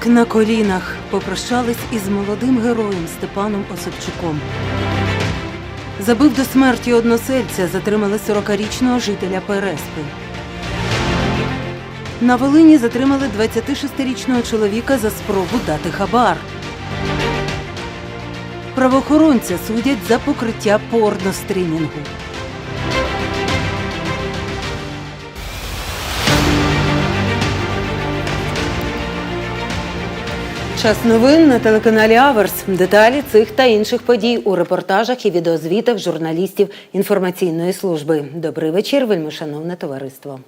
Як на колінах попрощались із молодим героєм Степаном Осипчуком. Забив до смерті односельця, затримали 40-річного жителя Переспи. На Волині затримали 26-річного чоловіка за спробу дати хабар. Правоохоронця судять за покриття порнострімінгу. Час новин на телеканалі Аверс. Деталі цих та інших подій у репортажах і відеозвітах журналістів інформаційної служби. Добрий вечір, вельмишановне товариство.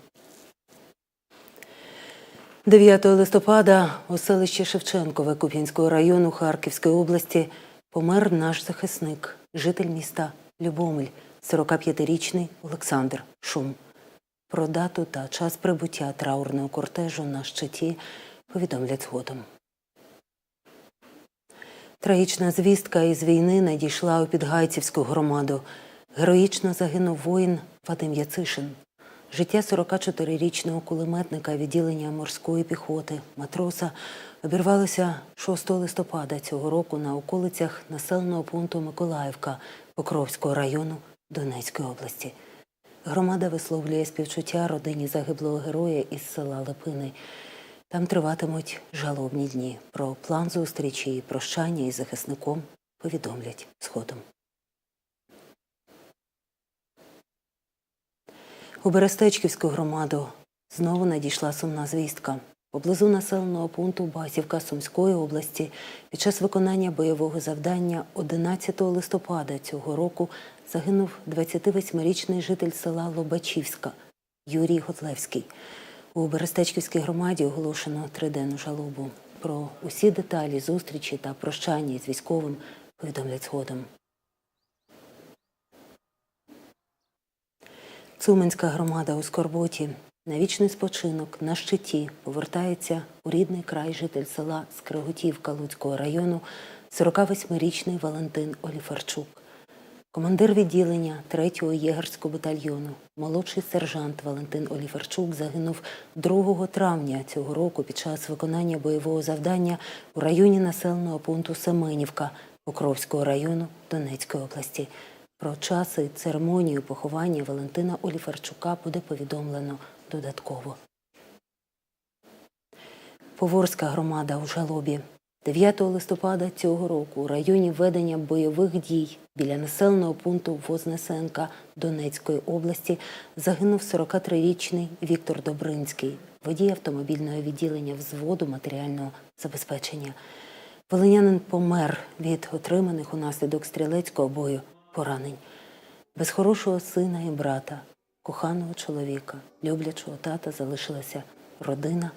9 листопада у селищі Шевченкове Куп'янського району Харківської області помер наш захисник, житель міста Любомель, 45-річний Олександр Шум. Про дату та час прибуття траурного кортежу на щиті повідомлять згодом. Трагічна звістка із війни надійшла у Підгайцівську громаду. Героїчно загинув воїн Вадим Яцишин. Життя 44-річного кулеметника відділення морської піхоти матроса обірвалося 6 листопада цього року на околицях населеного пункту Миколаївка Покровського району Донецької області. Громада висловлює співчуття родині загиблого героя із села Липини. Там триватимуть жалобні дні. Про план зустрічі і прощання із захисником повідомлять згодом. У Берестечківську громаду знову надійшла сумна звістка. Поблизу населеного пункту Басівка Сумської області під час виконання бойового завдання 11 листопада цього року загинув 28-річний житель села Лобачівська Юрій Готлевський. У Берестечківській громаді оголошено триденну жалобу. Про усі деталі зустрічі та прощання з військовим повідомлять згодом. Цуменська громада у Скорботі на вічний спочинок на щиті повертається у рідний край житель села Скриготівка Луцького району 48-річний Валентин Оліфарчук. Командир відділення 3-го єгерського батальйону, молодший сержант Валентин Оліфарчук загинув 2 травня цього року під час виконання бойового завдання у районі населеного пункту Семенівка Покровського району Донецької області. Про час і церемонію поховання Валентина Оліфарчука буде повідомлено додатково. Поворська громада у жалобі. 9 листопада цього року у районі ведення бойових дій біля населеного пункту Вознесенка Донецької області загинув 43-річний Віктор Добринський, водій автомобільного відділення взводу матеріального забезпечення. Волинянин помер від отриманих унаслідок стрілецького бою поранень. Без хорошого сина і брата, коханого чоловіка, люблячого тата залишилася родина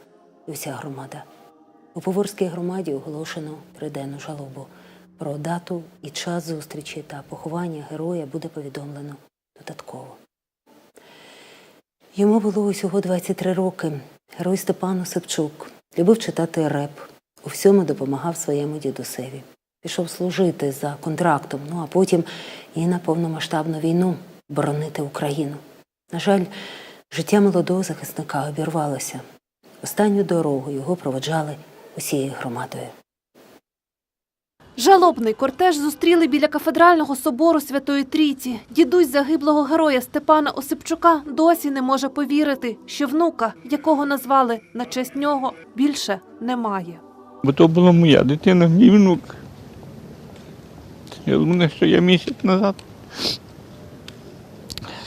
і вся громада. У Поворській громаді оголошено триденну жалобу. Про дату і час зустрічі та поховання героя буде повідомлено додатково. Йому було усього 23 роки. Герой Степан Осипчук любив читати реп, у всьому допомагав своєму дідусеві. Пішов служити за контрактом, ну а потім і на повномасштабну війну боронити Україну. На жаль, життя молодого захисника обірвалося. Останню дорогу його проводжали усією громадою. Жалобний кортеж зустріли біля кафедрального собору Святої Трійці. Дідусь загиблого героя Степана Осипчука досі не може повірити, що внука, якого назвали на честь нього, більше немає. Бо то була моя дитина, мій внук. Я думаю, що я місяць назад.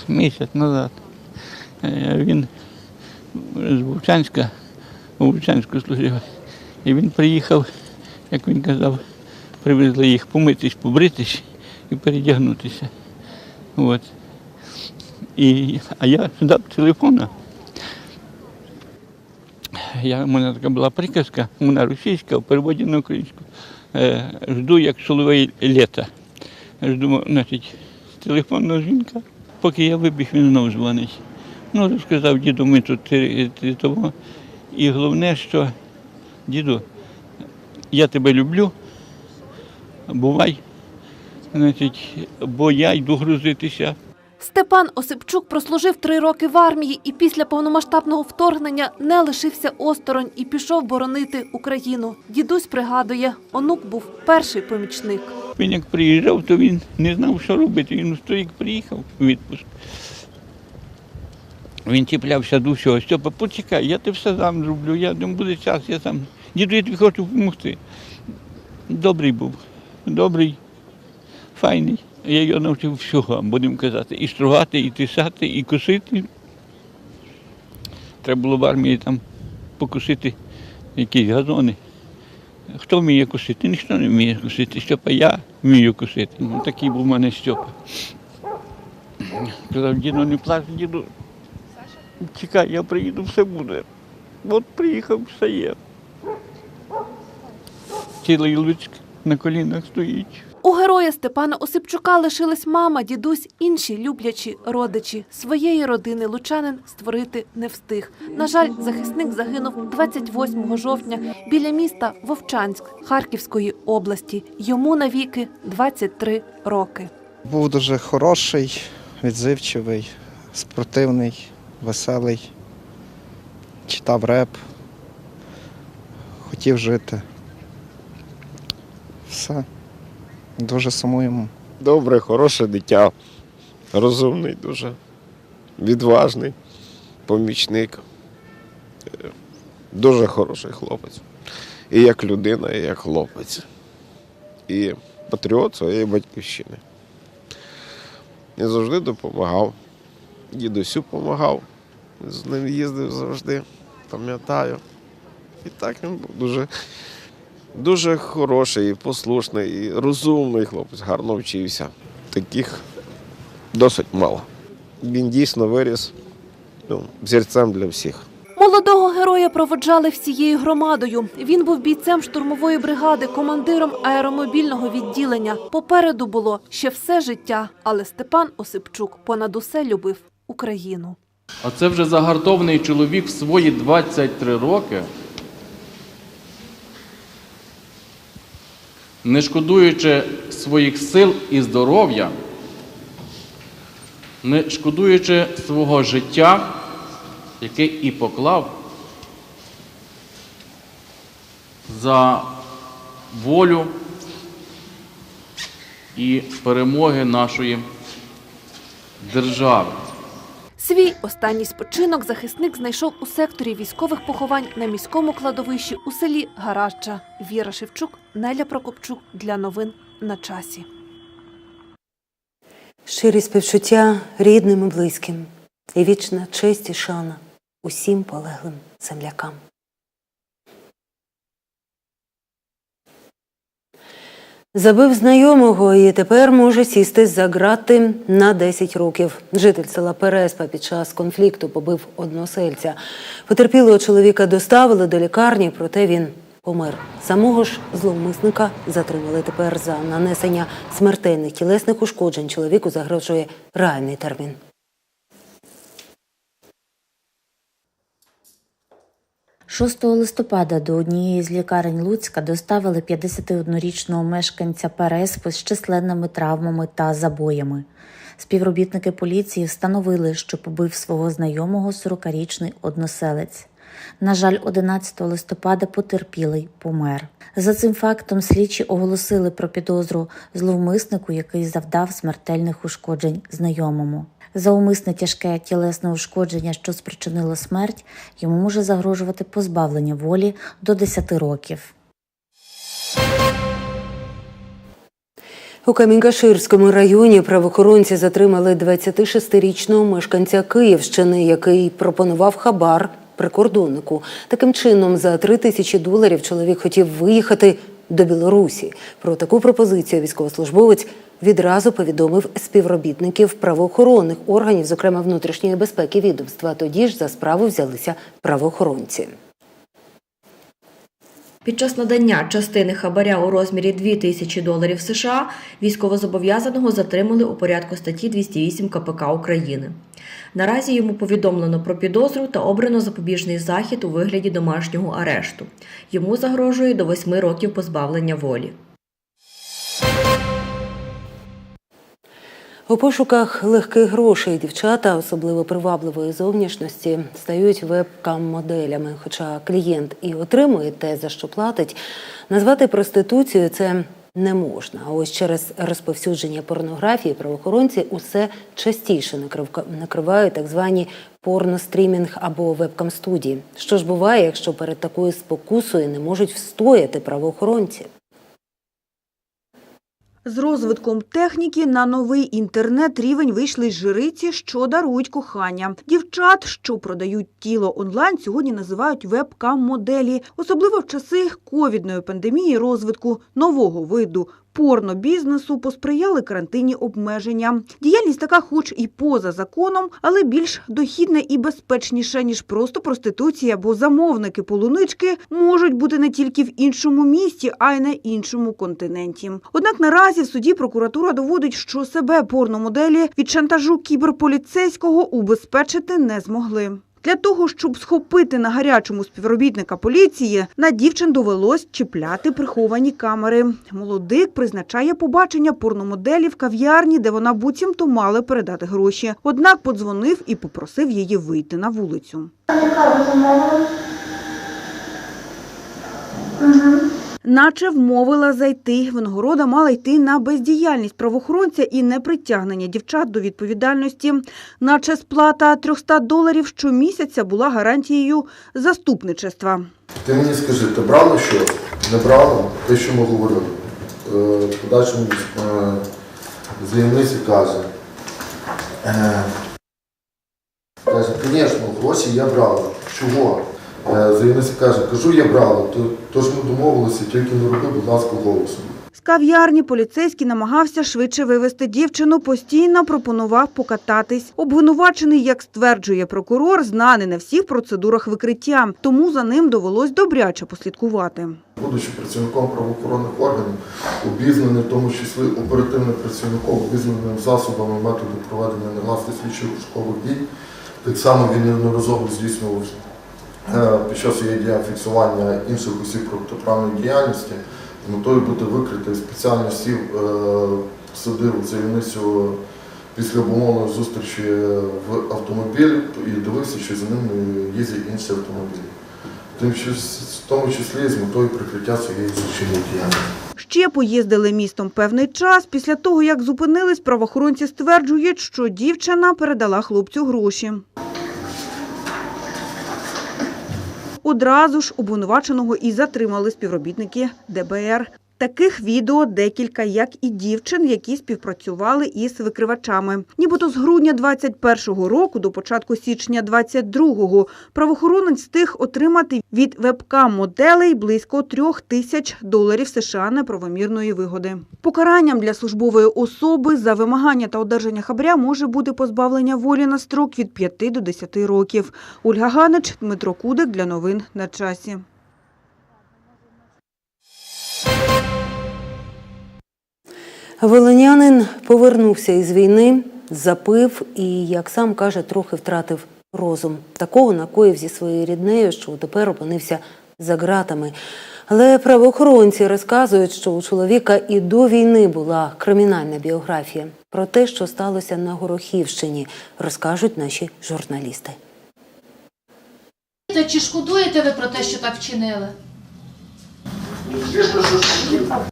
Місяць назад. е, Він з Вовчанська, у Вовчанську служив. І він приїхав, як він казав, привезли їх помитись, побритись і передягнутися. От. І, а я дав телефона. Я, у мене така була приказка, вона російська, в переводі на українську. Е, жду, як соловей літа. Жду, значить, телефонного жінка. Поки я вибіг, він знову дзвонить. Ну, розказав діду, ми тут того. І головне, що діду, я тебе люблю, бувай, значить, бо я йду грузитися. Степан Осипчук прослужив три роки в армії і після повномасштабного вторгнення не лишився осторонь і пішов боронити Україну. Дідусь пригадує, онук був перший помічник. Він як приїжджав, то він не знав, що робити. Він то як приїхав у відпуск. Він чіплявся до всього. Степа, почекай, я тебе все сам зроблю, я думаю, буде час, я сам. Діду, я тобі хочу допомогти. Добрий був, добрий, файний. Я його навчив всього, будемо казати. І стругати, і тисати, і косити. Треба було в армії там покосити якісь газони. Хто вміє косити? Ніхто не вміє косити. Степа, я вмію косити. Ну, такий був у мене Степа. Казав, діду, не плач, діду. Чекай, я приїду, все буде. От приїхав, все є. Цілий Луцьк на колінах стоїть. У героя Степана Осипчука лишились мама, дідусь, інші люблячі родичі. Своєї родини лучанин створити не встиг. На жаль, захисник загинув 28 жовтня біля міста Вовчанськ Харківської області. Йому навіки 23 роки. Був дуже хороший, відзивчивий, спортивний, веселий, читав реп, хотів жити. Все. Дуже сумуємо. Добре, хороше дитя, розумний дуже, відважний, помічник. Дуже хороший хлопець. І як людина, і як хлопець. І патріот своєї батьківщини. І завжди допомагав. Дідусю допомагав. З ним їздив завжди, пам'ятаю. І так він був дуже, дуже хороший, і послушний, і розумний хлопець, гарно вчився. Таких досить мало. Він дійсно виріс ну, взірцем для всіх. Молодого героя проводжали всією громадою. Він був бійцем штурмової бригади, командиром аеромобільного відділення. Попереду було ще все життя, але Степан Осипчук понад усе любив Україну. А це вже загартований чоловік в свої 23 роки, не шкодуючи своїх сил і здоров'я, не шкодуючи свого життя, яке і поклав за волю і перемоги нашої держави. Свій останній спочинок захисник знайшов у секторі військових поховань на міському кладовищі у селі Гараща. Віра Шевчук, Неля Прокопчук для новин на часі. Щирі співчуття рідним і близьким, і вічна честь і шана усім полеглим землякам. Забив знайомого і тепер може сісти за грати на 10 років. Житель села Переспа під час конфлікту побив односельця. Потерпілого чоловіка доставили до лікарні, проте він помер. Самого ж зловмисника затримали тепер за нанесення смертельних тілесних ушкоджень. Чоловіку загрожує реальний термін. – 6 листопада до однієї з лікарень Луцька доставили 51-річного мешканця Переспи з численними травмами та забоями. Співробітники поліції встановили, що побив свого знайомого 40-річний односелець. На жаль, 11 листопада потерпілий помер. За цим фактом слідчі оголосили про підозру зловмиснику, який завдав смертельних ушкоджень знайомому. За умисне тяжке тілесне ушкодження, що спричинило смерть, йому може загрожувати позбавлення волі до 10 років. У Камінькаширському районі правоохоронці затримали 26-річного мешканця Київщини, який пропонував хабар прикордоннику. Таким чином, за 3 тисячі доларів чоловік хотів виїхати до Білорусі. Про таку пропозицію військовослужбовець відразу повідомив співробітників правоохоронних органів, зокрема внутрішньої безпеки відомства. Тоді ж за справу взялися правоохоронці. Під час надання частини хабаря у розмірі 2 тисячі доларів США військовозобов'язаного затримали у порядку статті 208 КПК України. Наразі йому повідомлено про підозру та обрано запобіжний захід у вигляді домашнього арешту. Йому загрожує до 8 років позбавлення волі. У пошуках легких грошей дівчата, особливо привабливої зовнішності, стають вебкам-моделями. Хоча клієнт і отримує те, за що платить, назвати проституцією це не можна. А ось через розповсюдження порнографії правоохоронці усе частіше накривають так звані порнострімінг або вебкам-студії. Що ж буває, якщо перед такою спокусою не можуть встояти правоохоронці? З розвитком техніки на новий інтернет-рівень вийшли жриці, що дарують кохання. Дівчат, що продають тіло онлайн, сьогодні називають вебкам-моделі. Особливо в часи ковідної пандемії розвитку нового виду порнобізнесу посприяли карантинні обмеження. Діяльність така, хоч і поза законом, але більш дохідна і безпечніша, ніж просто проституція, бо замовники полунички можуть бути не тільки в іншому місті, а й на іншому континенті. Однак наразі в суді прокуратура доводить, що себе порномоделі від шантажу кіберполіцейського убезпечити не змогли. Для того, щоб схопити на гарячому співробітника поліції, на дівчин довелось чіпляти приховані камери. Молодик призначає побачення порномоделі в кав'ярні, де вона буцімто мала передати гроші. Однак подзвонив і попросив її вийти на вулицю. Наче вмовила зайти. Винагорода мала йти на бездіяльність правоохоронця і непритягнення дівчат до відповідальності. Наче сплата 300 доларів щомісяця була гарантією заступничества. Ти мені скажи, ти брала що? Не брала? Те, що ми говорили. Е, подальшому е, заявниці каже. е, Каже, звісно, гроші я брала. Чого? Е, Заявниця каже, кажу, я брала, то, тож ми домовилися, тільки не роби, будь ласка, голосом. З кав'ярні поліцейський намагався швидше вивести дівчину, постійно пропонував покататись. Обвинувачений, як стверджує прокурор, знаний на всіх процедурах викриття, тому за ним довелось добряче послідкувати. Будучи працівником правоохоронних органів, обізнаним, в тому числі оперативним працівником, обізнаним засобами методу проведення негласних слідчих розшукових дій, так само він неодноразово здійснював під час її дія фіксування інших осіб протиправної діяльності з метою бути викритий спеціально сів, е, садив заявницю після обумовленої зустрічі в автомобіль і дивився, чи за ним їздять інші автомобілі. Тим в тому числі з метою прикриття цієї злочинної діяльності. Ще поїздили містом певний час. Після того, як зупинились, правоохоронці стверджують, що дівчина передала хлопцю гроші. Одразу ж обвинуваченого і затримали співробітники ДБР. Таких відео декілька, як і дівчин, які співпрацювали із викривачами. Нібито з грудня 21-го року до початку січня 22-го правоохоронець встиг отримати від вебкам-моделей близько трьох тисяч доларів США неправомірної вигоди. Покаранням для службової особи за вимагання та одержання хабаря може бути позбавлення волі на строк від 5 до 10 років. Ольга Ганич, Дмитро Кудик для новин на часі. Волинянин повернувся із війни, запив і, як сам каже, трохи втратив розум. Такого накоїв зі своєю ріднею, що тепер опинився за ґратами. Але правоохоронці розказують, що у чоловіка і до війни була кримінальна біографія. Про те, що сталося на Горохівщині, розкажуть наші журналісти. Чи шкодуєте ви про те, що так вчинили?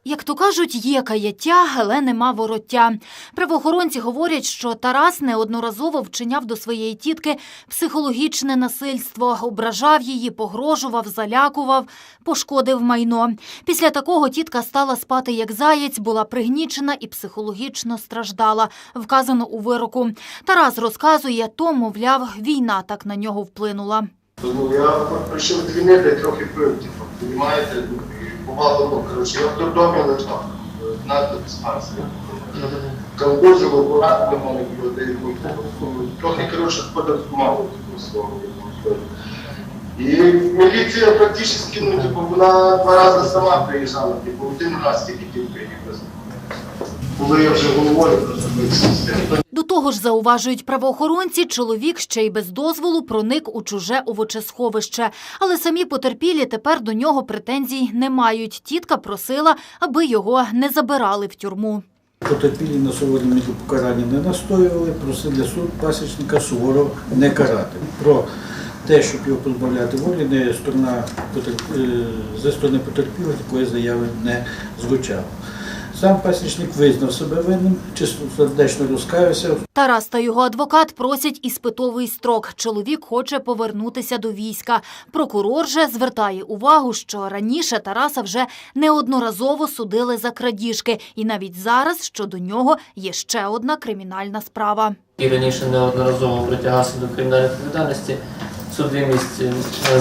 Як то кажуть, є каяття, але нема вороття. Правоохоронці говорять, що Тарас неодноразово вчиняв до своєї тітки психологічне насильство, ображав її, погрожував, залякував, пошкодив майно. Після такого тітка стала спати як заєць, була пригнічена і психологічно страждала. Вказано у вироку. Тарас розказує, то, мовляв, війна так на нього вплинула. Ну, я прийшов з війни, трохи пив, типу, розумієте, ну, коротше, я в дурдомі лежав, на диспансері. Колбозило, акуратно мене людей, трохи, коротше, сходив з мало такого свого. І міліція практично, ну, типу, вона два рази сама приїжджала, типу, один раз тільки тільки якось. Коли я вже головою бився. До того ж, зауважують правоохоронці, чоловік ще й без дозволу проник у чуже овочесховище. Але самі потерпілі тепер до нього претензій не мають. Тітка просила, аби його не забирали в тюрму. Потерпілі на суворі міру покарання не настоювали, просили суд пасічника суворо не карати. Про те, щоб його позбавляти волі, не сторона е, зі сторони потерпілих такої заяви не звучало. Сам пасічник визнав себе винним, чистосердечно розкаявся, Тарас та його адвокат просять іспитовий строк. Чоловік хоче повернутися до війська. Прокурор же звертає увагу, що раніше Тараса вже неодноразово судили за крадіжки, і навіть зараз щодо нього є ще одна кримінальна справа. і раніше неодноразово притягався до кримінальної відповідальності, судимість,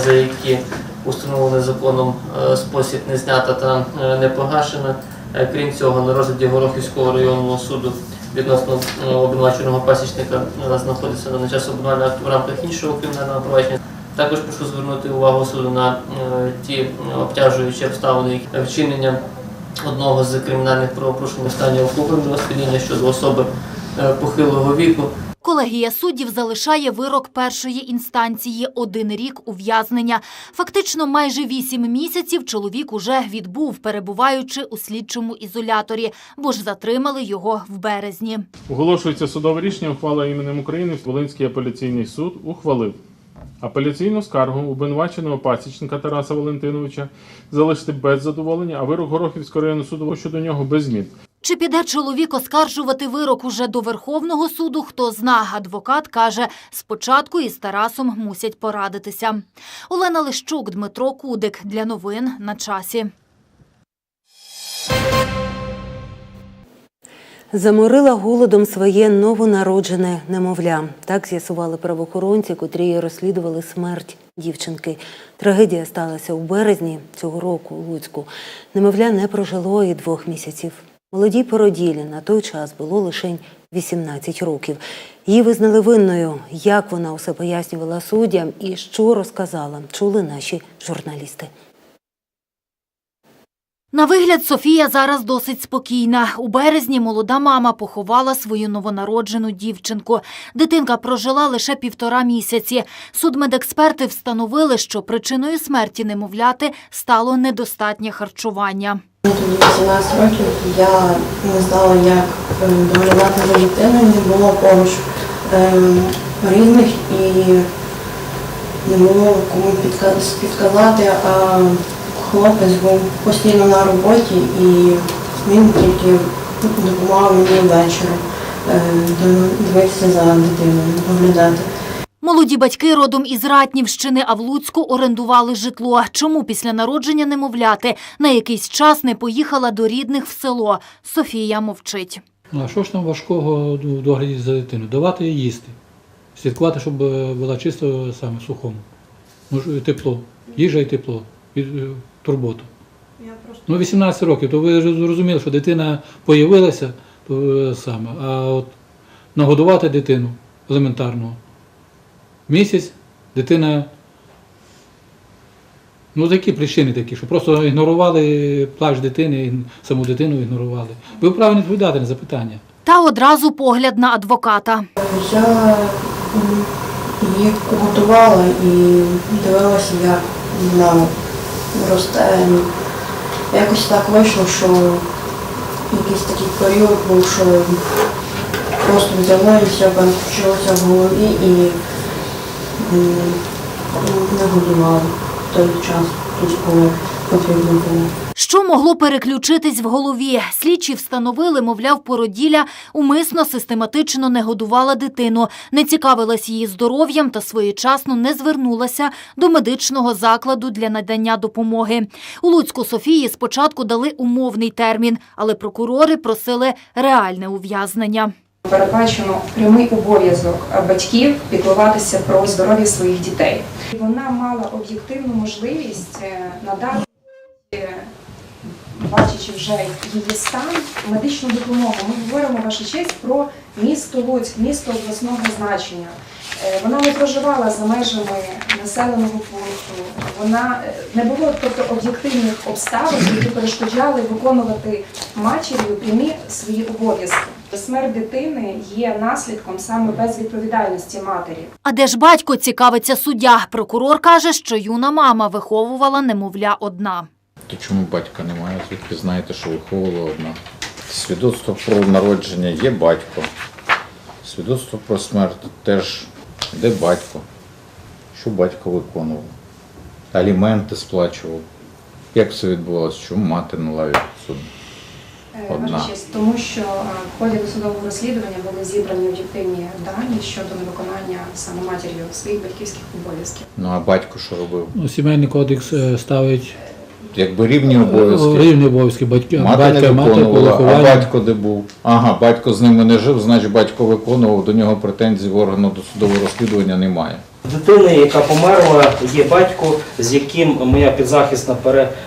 за які установлений законом е, спосіб не знята та е, не погашена. Е, Крім цього, на розгляді Горохівського районного суду відносно е, обвинуваченого пасічника е, знаходиться на час обвинувального акту в рамках іншого кримінального провадження. Також прошу звернути увагу суду на ті обтяжуючі обставини вчинення одного з кримінальних правопорушень у стані алкогольного сп'яніння щодо особи похилого віку. Колегія суддів залишає вирок першої інстанції – один рік ув'язнення. Фактично майже вісім місяців чоловік уже відбув, перебуваючи у слідчому ізоляторі, бо ж затримали його в березні. Оголошується судове рішення ухвала іменем України Волинський апеляційний суд ухвалив апеляційну скаргу обвинуваченого пасічника Тараса Валентиновича залишити без задоволення, а вирок Горохівського районного суду щодо нього без змін. Чи піде чоловік оскаржувати вирок уже до Верховного суду, хто зна. Адвокат каже, спочатку із Тарасом мусять порадитися. Олена Лищук, Дмитро Кудик. Для новин на часі. Заморила голодом своє новонароджене немовля. Так з'ясували правоохоронці, котрі розслідували смерть дівчинки. Трагедія сталася у березні цього року у Луцьку. Немовля не прожило і двох місяців. Молодій породілі на той час було лише 18 років. Її визнали винною. Як вона усе пояснювала суддям і що розказала, чули наші журналісти. На вигляд Софія зараз досить спокійна. У березні молода мама поховала свою новонароджену дівчинку. Дитинка прожила лише півтора місяці. Судмедексперти встановили, що причиною смерті немовляти стало недостатнє харчування. Тоді 18 років, я не знала, як е, доглядати за дитиною, не було поруч е, рідних і не було кому підка- підказати, хлопець був постійно на роботі і він тільки допомагав мені ввечері е, дивитися за дитиною, доглядати. Молоді батьки родом із Ратнівщини, а в Луцьку орендували житло. Чому після народження немовляти на якийсь час не поїхала до рідних в село? Софія мовчить. Ну, а що ж там важкого в догляді за дитину? Давати їй їсти. Слідкувати, щоб е, була чисто саме сухому. Ну, тепло. Їжа і тепло. Турботу. Ну, 18 років, то ви ж зрозуміли, що дитина появилася, то е, саме. А от нагодувати дитину елементарно. Місяць дитина. Ну, такі причини такі, що просто ігнорували плач дитини, і саму дитину ігнорували. Ви вправі не відповідати на запитання. Та одразу погляд на адвоката. Я її готувала і дивилася, як вона росте. Якось так вийшло, що якийсь такий період був, що просто взяла і все включилося в голові і не годувала в той час, тут коли Що могло переключитись в голові? Слідчі встановили, мовляв, породілля умисно систематично не годувала дитину, не цікавилась її здоров'ям та своєчасно не звернулася до медичного закладу для надання допомоги. У Луцьку Софії спочатку дали умовний термін, але прокурори просили реальне ув'язнення. Передбачено прямий обов'язок батьків піклуватися про здоров'я своїх дітей. Вона мала об'єктивну можливість е, надати, бачачи вже її стан, медичну допомогу. Ми говоримо ваша честь про місто Луцьк, місто обласного значення. Е, Вона не проживала за межами населеного пункту. Вона е, не було тобто об'єктивних обставин, які перешкоджали виконувати матір'ю прямі свої обов'язки. Смерть дитини є наслідком саме безвідповідальності матері. А де ж батько цікавиться суддя? Прокурор каже, що юна мама виховувала немовля одна. То чому батька немає? Звідки знаєте, що виховувала одна? свідоцтво про народження є батько. Свідоцтво про смерть теж де батько. Що батько виконував? Аліменти сплачував. Як все відбувалося? Чому мати на лаві суду? Е, Одна. Честь, тому що е, в ході досудового розслідування були зібрані об'єктивні дані щодо невиконання саме матір'ю своїх батьківських обов'язків. Ну а батько що робив? Ну, сімейний кодекс е, ставить Якби рівні обов'язки. рівні обов'язки батьки, Мати батька, не мати виконувала, а батько де був? Ага, батько з ними не жив, значить батько виконував, до нього претензій в органу досудового розслідування немає. Дитини, яка померла, є батько, з яким моя підзахисна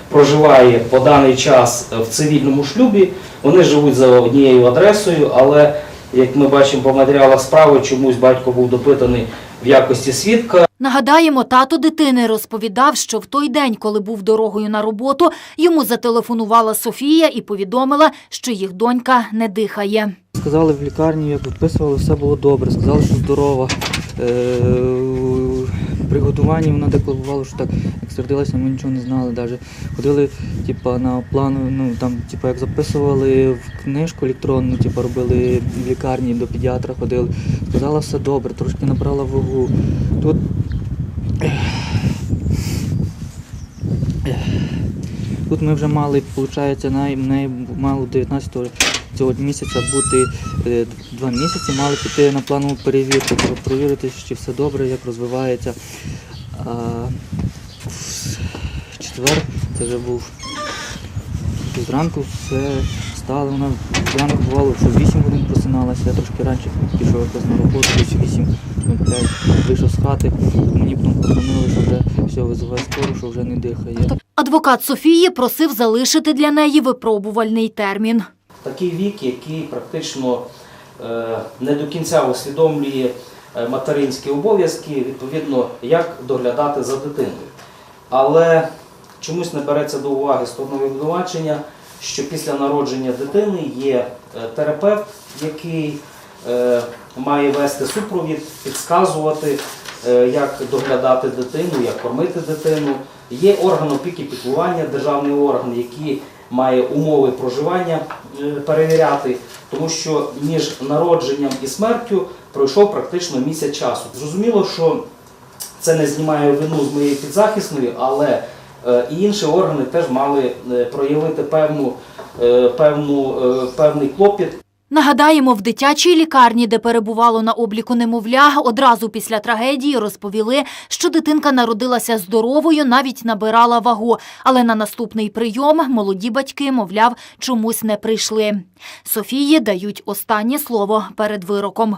проживає по даний час в цивільному шлюбі. Вони живуть за однією адресою, але як ми бачимо по матеріалах справи, чомусь батько був допитаний в якості свідка. Нагадаємо, тато дитини розповідав, що в той день, коли був дорогою на роботу, йому зателефонувала Софія і повідомила, що їх донька не дихає. Сказали в лікарні, як виписували, все було добре. Сказали, що здорова. Е, При готуванні вона декларувала, що так, як сердилася, ми нічого не знали. Даже. Ходили типа, на плану, ну там, типа, як записували в книжку електронну, типа, робили в лікарні до педіатра ходили. Сказала, все добре, трошки набрала вагу. Тут Тут ми вже мали, виходить, най, най, мало 19 цього місяця бути е, два місяці, мали піти на планову перевірку, провірити, чи все добре, як розвивається. А, в четвер це вже був зранку, все стало. Вона зранку бувало, що 8 годин просиналася, я трошки раніше пішов якось на роботу, десь 8 5 вийшов з хати, мені подзвонили, що вже все, визиває скору, що вже не дихає. Адвокат Софії просив залишити для неї випробувальний термін. Такий вік, який практично е, не до кінця усвідомлює е, материнські обов'язки, відповідно, як доглядати за дитиною. Але чомусь не береться до уваги сторони обвинувачення, що після народження дитини є е, терапевт, який має вести супровід, підказувати, як доглядати дитину, як кормити дитину. Є орган опіки піклування, державний орган, який має умови проживання е, перевіряти, тому що між народженням і смертю пройшов практично місяць часу. Зрозуміло, що це не знімає вину з моєї підзахисної, але е, і інші органи теж мали е, проявити певну, певну, певний клопіт. Нагадаємо, в дитячій лікарні, де перебувало на обліку немовля, одразу після трагедії розповіли, що дитинка народилася здоровою, навіть набирала вагу. Але на наступний прийом молоді батьки, мовляв, чомусь не прийшли. Софії дають останнє слово перед вироком.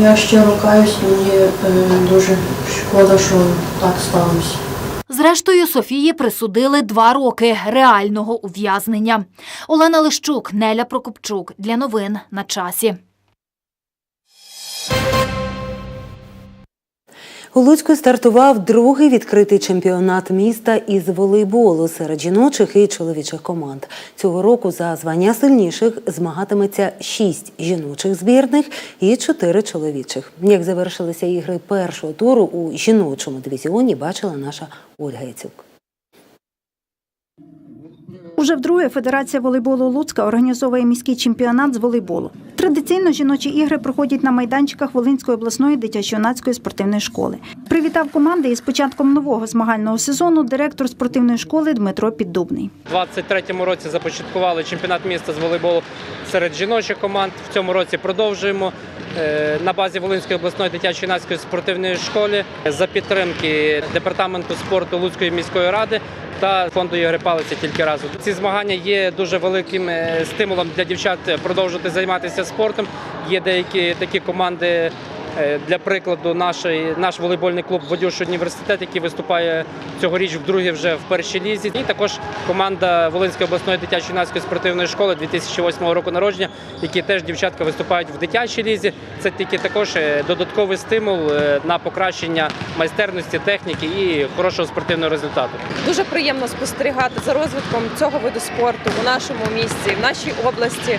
Я щиро каюсь, мені е, дуже шкода, що так сталося. Зрештою, Софії присудили два роки реального ув'язнення. Олена Лищук, Неля Прокопчук. Для новин на часі. У Луцьку стартував другий відкритий чемпіонат міста із волейболу серед жіночих і чоловічих команд. Цього року за звання сильніших змагатиметься шість жіночих збірних і чотири чоловічих. Як завершилися ігри першого туру у жіночому дивізіоні, бачила наша Ольга Яцюк. Уже вдруге Федерація волейболу Луцька організовує міський чемпіонат з волейболу. Традиційно жіночі ігри проходять на майданчиках Волинської обласної дитячо-юнацької спортивної школи. Привітав команди із початком нового змагального сезону директор спортивної школи Дмитро Піддубний. У 23-му році започаткували чемпіонат міста з волейболу серед жіночих команд. В цьому році продовжуємо е, на базі Волинської обласної дитячо-юнацької спортивної школи за підтримки департаменту спорту Луцької міської ради. Та фонду Ігри Палиці тільки разу. Ці змагання є дуже великим е, стимулом для дівчат продовжувати займатися спортом. Є деякі такі команди. Е, Для прикладу, наш, наш волейбольний клуб Водюш університет, який виступає цьогоріч вдруге вже в першій лізі. І також команда Волинської обласної дитячо-юнацької спортивної школи 2008 року народження, які теж дівчатка виступають в дитячій лізі. Це тільки також е, додатковий стимул е, на покращення майстерності, техніки і хорошого спортивного результату. Дуже приємно спостерігати за розвитком цього виду спорту у нашому місті, в нашій області.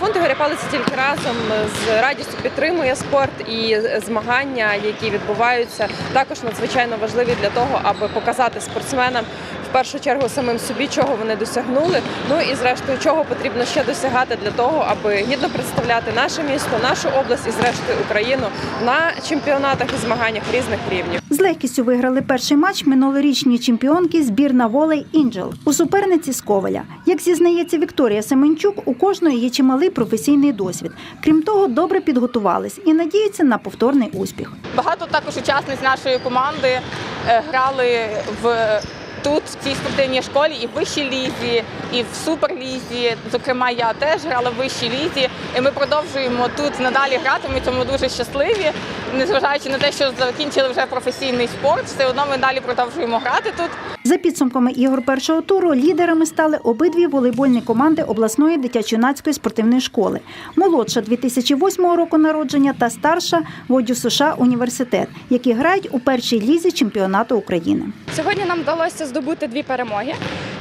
Фонд Ігоря Палиці тільки разом з радістю підтримує спорт і змагання, які відбуваються, також надзвичайно важливі для того, аби показати спортсменам в першу чергу самим собі, чого вони досягнули. Ну і зрештою, чого потрібно ще досягати для того, аби гідно представляти наше місто, нашу область і зрештою Україну на чемпіонатах і змаганнях різних рівнів. З легкістю виграли перший матч минулорічні чемпіонки збірна волей Інджел у суперниці з Коваля. Як зізнається Вікторія Семенчук, у кожної є чималий професійний досвід. Крім того, добре підготувались і надіються на повторний успіх. Багато також учасниць нашої команди е, грали в тут, в цій спортивній школі, і в вищій лізі, і в суперлізі. Зокрема, я теж грала в вищій лізі. І ми продовжуємо тут надалі грати. Ми цьому дуже щасливі. Незважаючи на те, що закінчили вже професійний спорт, все одно ми далі продовжуємо грати тут. За підсумками ігор першого туру лідерами стали обидві волейбольні команди обласної дитячо-юнацької спортивної школи. Молодша 2008 року народження та старша Водю США університет, які грають у першій лізі чемпіонату України. Сьогодні нам вдалося здобути дві перемоги.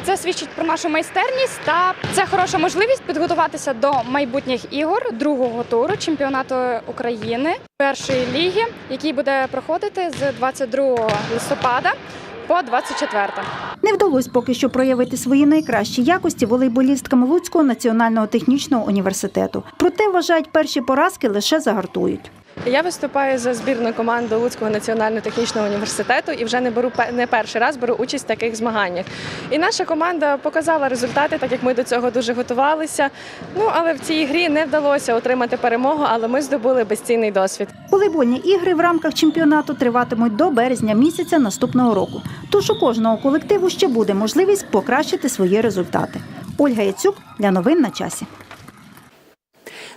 Це свідчить про нашу майстерність та це хороша можливість підготуватися до майбутніх ігор другого туру чемпіонату України першої ліги, який буде проходити з 22 листопада по 24. Не вдалося поки що проявити свої найкращі якості волейболісткам Луцького національного технічного університету. Проте вважають перші поразки лише загартують. Я виступаю за збірну команду Луцького національного технічного університету і вже не беру не перший раз беру участь в таких змаганнях. І наша команда показала результати, так як ми до цього дуже готувалися. Ну але в цій грі не вдалося отримати перемогу, але ми здобули безцінний досвід. Волейбольні ігри в рамках чемпіонату триватимуть до березня місяця наступного року. Тож у кожного колективу ще буде можливість покращити свої результати. Ольга Яцюк для новин на часі.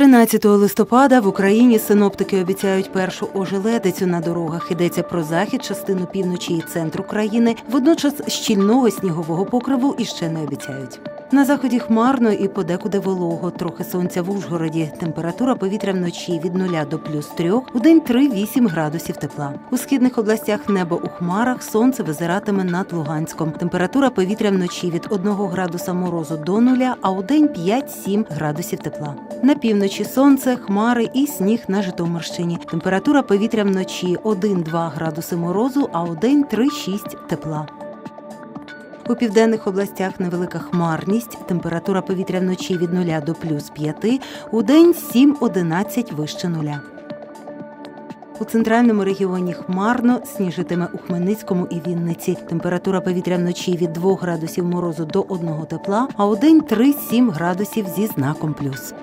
13 листопада в Україні синоптики обіцяють першу ожеледицю на дорогах. Йдеться про захід, частину півночі і центру країни. Водночас щільного снігового покриву іще не обіцяють. На заході хмарно і подекуди волого. Трохи сонця в Ужгороді. Температура повітря вночі від 0 до плюс 3, у день 3-8 градусів тепла. У східних областях небо у хмарах, сонце визиратиме над Луганськом. Температура повітря вночі від 1 градуса морозу до 0, а у день 5-7 градусів тепла. На півночі сонце, хмари і сніг на Житомирщині. Температура повітря вночі 1-2 градуси морозу, а у день 3-6 тепла. У південних областях невелика хмарність, температура повітря вночі від 0 до плюс 5, у день 7-11 вище нуля. У центральному регіоні хмарно сніжитиме у Хмельницькому і Вінниці. Температура повітря вночі від 2 градусів морозу до 1 тепла, а у день 3-7 градусів зі знаком плюс.